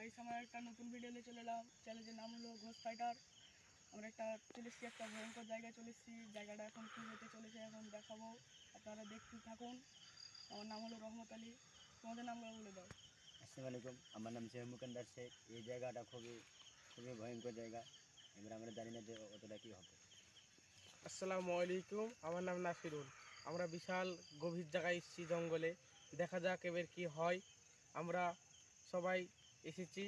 Guys আমার একটা নতুন ভিডিও নিয়ে চলে এলাম। চ্যালেঞ্জের নাম হলো ঘোষ ফাইটার আমরা একটা চলে এসেছি একটা ভয়ঙ্কর জায়গায় চলে এসেছি। জায়গাটা এখন কী হতে চলেছে এখন দেখাবো। আপনারা দেখতে থাকুন। আমার নাম হলো রহমত আলী। তোমাদের নামগুলো বলে দাও। আসসালামু আলাইকুম। আমার নাম শেখ মুকান্দার শেখ। এই জায়গাটা খুবই খুবই ভয়ঙ্কর জায়গা। এবার আমরা জানি না যে অতটা কী হবে। আসসালামু আলাইকুম। আমার নাম নাসিরুল। আমরা বিশাল গভীর জায়গায় এসেছি জঙ্গলে। দেখা যাক এবার কি হয়। আমরা সবাই এসেছি।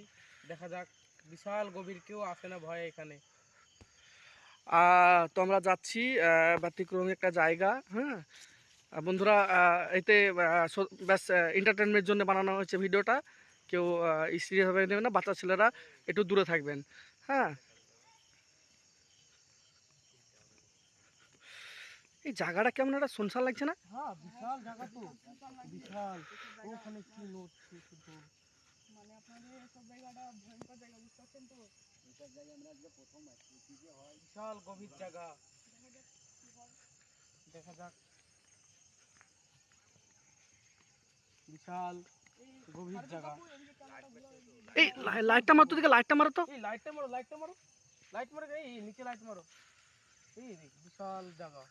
দেখা যাক বিশাল গভীর কেউ আসে না ভয়ে এখানে। তো আমরা যাচ্ছি ব্যতিক্রমী একটা জায়গা হ্যাঁ? বন্ধুরা এতে ব্যাস এন্টারটেনমেন্টের জন্য বানানো হয়েছে ভিডিওটা। কেউ সিরিয়াসভাবে নেবেন না বাচ্চা ছেলেরা একটু দূরে থাকবেন হ্যাঁ? এই জায়গাটা কেমন একটা শুনশান লাগছে না? হ্যাঁ বিশাল জায়গা তো। বিশাল। ওখানে কি নড়ছে শুধু আপনাদের সব জায়গাটা ভয়ঙ্কর জায়গা বুঝতে পারছেন তো? বিশাল গভীর জায়গা। দেখা যাক বিশাল গভীর জায়গা। এই লাই- লাইটটা মারতো দিকে লাইটটা মারো তো। এই লাইটটা মারো লাইটটা মারো। লাইট মারো এই নিচে লাইট মারো। এই বিশাল জায়গা।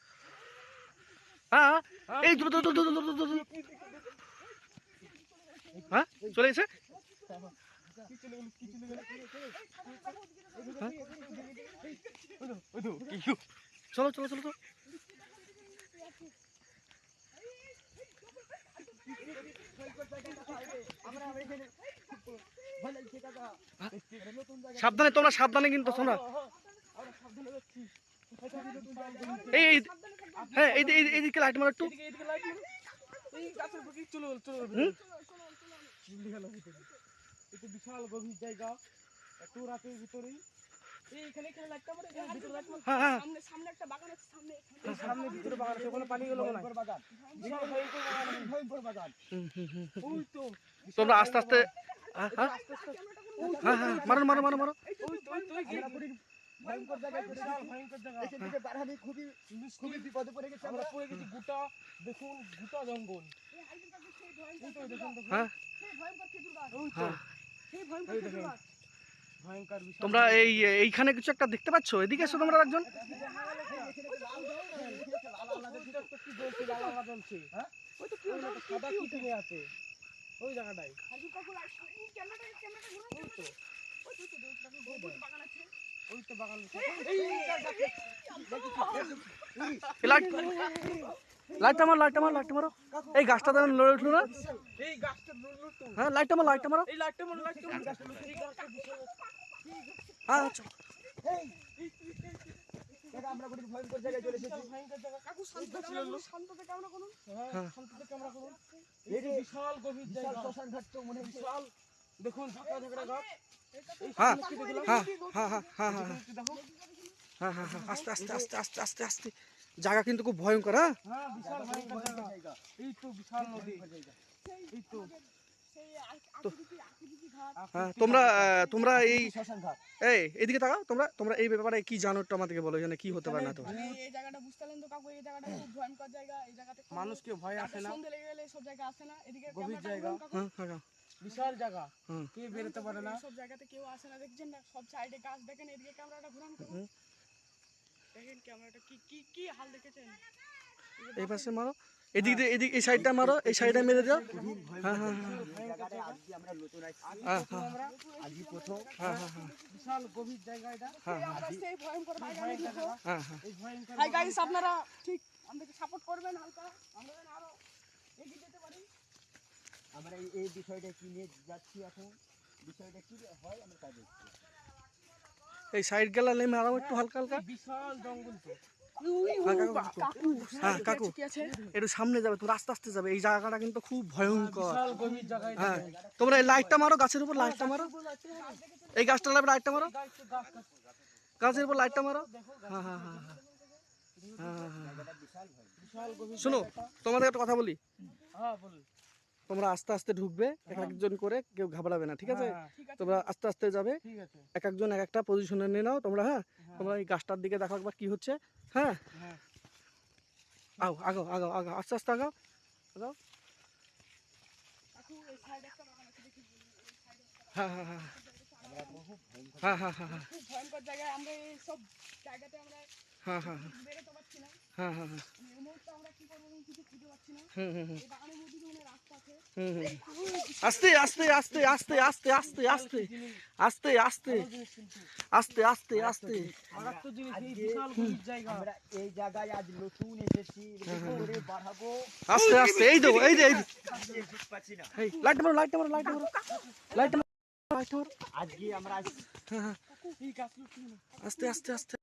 হ্যাঁ এই। হ্যাঁ চলে এসে? কি চলে চলে তো চলো চলো চলো চলো সাবধানে তোমরা সাবধানে কিন্তু তোমরা এই হ্যাঁ এই এই এইদিকে লাইট মারো একটু। চলে চলে। এটা বিশাল গভীর জায়গা। এত রাতের ভিতরেই। এই এখানে এখানে লাইটটা ভিতরে লাইট মারো হ্যাঁ হ্যাঁ। সামনে সামনে একটা বাগান আছে সামনে। এই সামনে ভিতরে বাগান আছে ওখানে পালিয়ে গেল মনে হয়। বিশাল ভয়ঙ্কর বাগান হুম, হুম, হুম, হুম। ওই তো। তোমরা আস্তে আস্তে। হ্যাঁ হ্যাঁ। আস্তে আস্তে হ্যাঁ হ্যাঁ মারো মারো মারো মারো। ওই তো ওই তো ভয়ঙ্কর জায়গা বিশাল ভয়ঙ্কর জায়গা। খুবই খুবই বিপদে পড়ে গেছে আমরা পড়ে গেছি গোটা দেখুন গোটা জঙ্গল। হ্যাঁ। ভয়ঙ্কর খেজুর গাছ। ওই তো। হ্যাঁ তোমরা এই এইখানে কিছু একটা দেখতে পাচ্ছ এদিকে এসো তোমরা একজন ওই বাগান লাইটটা মারো লাইটটা মারো লাইটটা মারো। এই গাছটা তেমন লড়ে উঠল না। এই গাছটা হ্যাঁ লাইটটা মারো লাইটটা মারো। হ্যাঁ আচ্ছা। চলে হ্যাঁ শান্তিতে ক্যামেরা করুন। এই যে বিশাল গভীর বিশাল জায়গা শ্মশান ঘাট তো মনে হচ্ছে। বিশাল। দেখুন ঝাঁকা ঝাঁকড়া গাছ। এই হ্যাঁ। সামনে কি দেখলাম? হ্যাঁ হ্যাঁ হ্যাঁ হ্যাঁ হ্যাঁ একটু দেখো হ্যাঁ হ্যাঁ হ্যাঁ আস্তে আস্তে আস্তে আস্তে আস্তে আস্তে। জায়গা কিন্তু খুব ভয়ঙ্কর হ্যাঁ? হ্যাঁ বিশাল ভয়ঙ্কর জায়গা। এই তো বিশাল নদী। এই তো। সেই আকৃতি আকৃতি ঘাট হ্যাঁ তোমরা তোমরা এই এই এদিকে তাকাও তোমরা তোমরা এই ব্যাপারে কি জানো একটু আমাদেরকে বলো এখানে কি হতে পারে না তো। মানে এই জায়গাটা বুঝতে তো কাকু এই জায়গাটা খুব ভয়ঙ্কর জায়গা এই জায়গাতে মানুষকে ভয় আসে না। সন্ধে লেগে গেলে সব জায়গা আসে না এদিকে গভীর জায়গা। হ্যাঁ হ্যাঁ হ্যাঁ। বিশাল জায়গা। কে বেরোতে পারে না? সব জায়গাতে কেউ আসে না দেখছেন না সব সাইডে গাছ দেখেন এদিকে ক্যামেরাটা ঘুরান করুন। দেখেন ক্যামেরাটা কি কি কি হাল দেখেছেন? এই পাশে মারো। এদিক দিয়ে এদিক এই সাইডটা মারো এই সাইডে মেরে দাও। হ্যাঁ হ্যাঁ হ্যাঁ। হ্যাঁ হ্যাঁ। হ্যাঁ বিশাল গভীর জায়গা এটা। সেই ভয়ঙ্কর হ্যাঁ হাই গাইস আপনারা ঠিক আমাদেরকে সাপোর্ট করবেন হালকা। আমরা আরও এগিয়ে যেতে পারি। আমরা এই- এই বিষয়টা কি নিয়ে যাচ্ছি এখন? বিষয়টা কি হয় আমরা তা দেখছি। এই সাইড গেলা নেমে আরও একটু হালকা হালকা। বিশাল জঙ্গল তো। হ্যাঁ, কাকু, হ্যাঁ কাকু একটু সামনে যাবে তুমি আস্তে আস্তে যাবে। এই জায়গাটা কিন্তু খুব ভয়ঙ্কর। বিশাল গভীর জায়গা এটা। হ্যাঁ তোমরা এই লাইটটা মারো গাছের উপর লাইটটা মারো। এই গাছটার উপর লাইটটা মারো। গাছের উপর লাইটটা মারো। হ্যাঁ হ্যাঁ হ্যাঁ হ্যাঁ। হ্যাঁ হ্যাঁ হ্যাঁ। বিশাল গভীর শোনো তোমাদের একটা কথা বলি। হ্যাঁ তোমরা আস্তে আস্তে ঢুকবে এক একজন করে কেউ ঘাবড়াবে না ঠিক আছে? তোমরা আস্তে আস্তে যাবে এক একজন এক একটা পজিশনে নিয়ে নাও তোমরা হ্যাঁ? হ্যাঁ? তোমরা এই গাছটার দিকে দেখো একবার কি হচ্ছে হ্যাঁ? হ্যাঁ? আও আগাও আগাও আগাও আস্তে আস্তে আগাও আগাও। হ্যাঁ হ্যাঁ হ্যাঁ হ্যাঁ। হ্যাঁ হ্যাঁ হ্যাঁ। হ্যাঁ হ্যাঁ হ্যাঁ। হ্যাঁ হ্যাঁ হ্যাঁ। আস্তে আস্তে আস্তে আস্তে আস্তে আস্তে আস্তে আস্তে আস্তে আস্তে আস্তে আস্তে আস্তে আস্তে এই দেবো এই এই লাইট মারো লাইট মারো লাইট মারো লাইট মারো লাইট মারো আজকে আমরা আস্তে আস্তে আস্তে